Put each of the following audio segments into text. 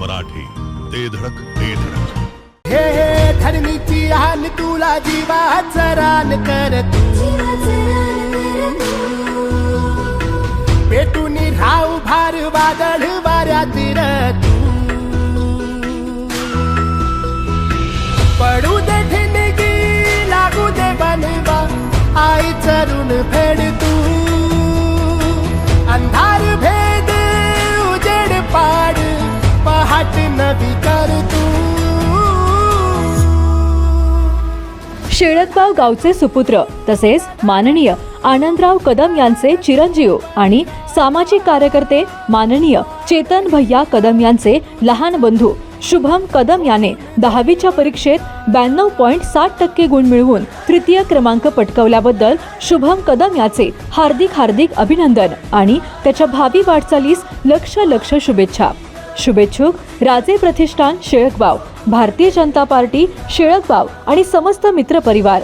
मराठी ते धडक ते धडक. हे हे धरणीची आन तुला जीवाचं रान कर तू. पेटून राव भार वादळ शेळदगाव गावचे सुपुत्र तसेच माननीय आनंदराव कदम यांचे चिरंजीव आणि सामाजिक कार्यकर्ते माननीय चेतन भैया कदम यांचे लहान बंधू शुभम कदम याने दहावीच्या परीक्षेत ब्याण्णव पॉईंट साठ टक्के गुण मिळवून तृतीय क्रमांक पटकावल्याबद्दल शुभम कदम याचे हार्दिक हार्दिक अभिनंदन आणि त्याच्या भावी वाटचालीस लक्ष लक्ष शुभेच्छा. शुभेच्छुक राजे प्रतिष्ठान शेळकबाव भारतीय जनता पार्टी शेळकबाव आणि समस्त मित्र परिवार.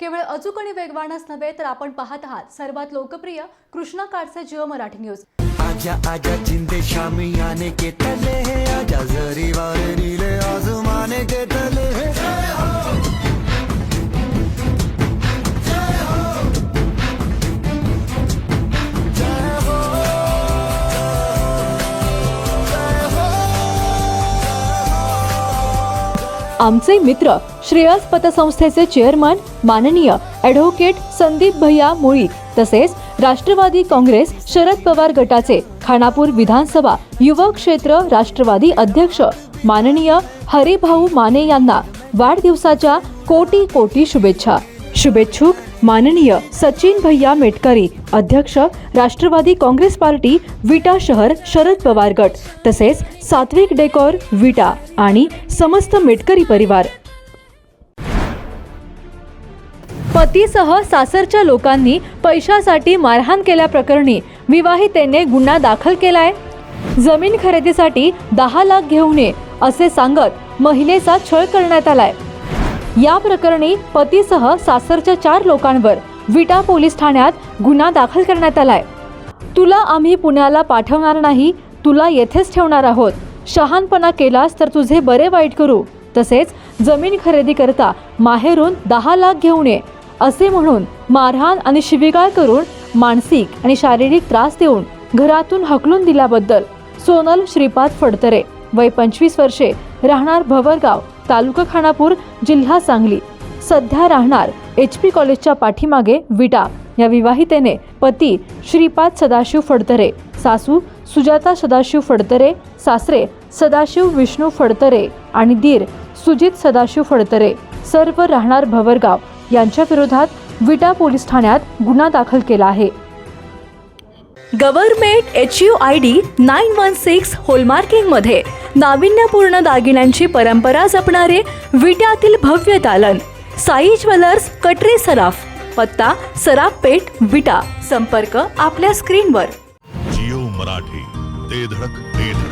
केवळ अचूक आणि वेगवानच नव्हे तर आपण पाहत आहात सर्वात लोकप्रिय कृष्णा काडसे जिओ मराठी न्यूज. आजा आजा जिंदे शामी आने के तले आजा जरी वाले नीले आसमाने आमचे मित्र श्रेयस पतसंस्थेचे चेअरमन माननीय ॲडव्होकेट संदीप भैया मुळी तसेच राष्ट्रवादी काँग्रेस शरद पवार गटाचे खानापूर विधानसभा युवक क्षेत्र राष्ट्रवादी अध्यक्ष माननीय हरिभाऊ माने यांना वाढदिवसाच्या कोटी कोटी शुभेच्छा. शुभेच्छुक माननीय सचिन भैया मेटकरी अध्यक्ष राष्ट्रवादी काँग्रेस पार्टी विटा शहर शरद पवार गट तसेच सात्विक डेकोर विटा आणि समस्त मेटकरी परिवार. पतीसह सासरच्या लोकांनी पैशासाठी मारहाण केल्याप्रकरणी विवाहितेने गुन्हा दाखल केलाय. जमीन खरेदीसाठी दहा लाख घेऊ नये असे सांगत महिलेचा छळ करण्यात आलाय. या प्रकरणी पतीसह सासरच्या चार लोकांवर विटा पोलीस ठाण्यात गुन्हा दाखल करण्यात आलाय. तुला आम्ही पुण्याला पाठवणार नाही तुला येथेच ठेवणार आहोत. शहानपणा केलास तर तुझे बरे वाईट करू. तसेच जमीन खरेदी करता माहेरून दहा लाख घेऊन ये असे म्हणून मारहाण आणि शिवीगाळ करून मानसिक आणि शारीरिक त्रास देऊन घरातून हकलून दिल्याबद्दल सोनल श्रीपाद फडतरे वय पंचवीस वर्षे राहणार भवरगाव. तालुका खानापूर जिल्हा सांगली. सध्या राहणार एच पी कॉलेजच्या पाठीमागे विटा. या विवाहितेने पती श्रीपाद सदाशिव फडतरे सासू सुजाता सदाशिव फडतरे सासरे सदाशिव विष्णू फडतरे आणि दीर सुजित सदाशिव फडतरे सर्व राहणार भवरगाव यांच्या विरोधात विटा पोलीस ठाण्यात गुन्हा दाखल केला आहे. Government H U I D nine one six होलमार्किंगमध्ये नाविन्यपूर्ण दागिन्यांची परंपरा जपणारे विट्यातील भव्य दालन साई ज्वेलर्स कटरे सराफ पत्ता सराफ पेठ विटा संपर्क आपल्या स्क्रीनवर. जिओ मराठी ते धडक ते धडक.